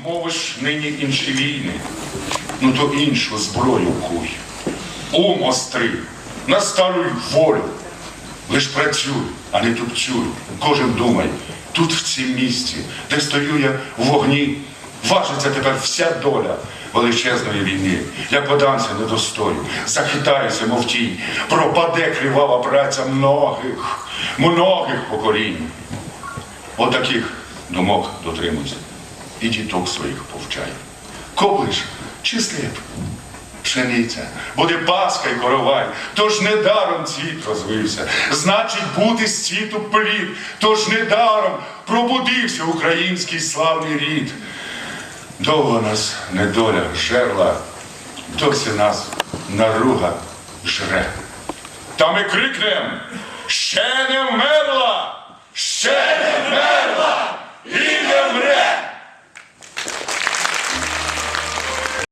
Мовиш нині інші війни, ну то іншу зброю куй. Ум остри, наставлюй волю. Лиш працюй, а не тупцюй. Кожен думай, тут в цім місці, де стою я в вогні, важиться тепер вся доля величезної війни. Я подамся недостою, захитаюся, мов тінь, пропаде кривава праця многих, многих поколінь. Отаких думок дотримуйся і діток своїх повчай. Коблиш чи сліп? Пшениця, буде паска й коровай, тож недаром цвіт розвився. Значить, бути з цвіту плід, тож недаром пробудився український славний рід. Довго нас недоля жерла, досі нас наруга жре. Та ми крикнем, ще не вмерла, ще не вмерла і не вмре.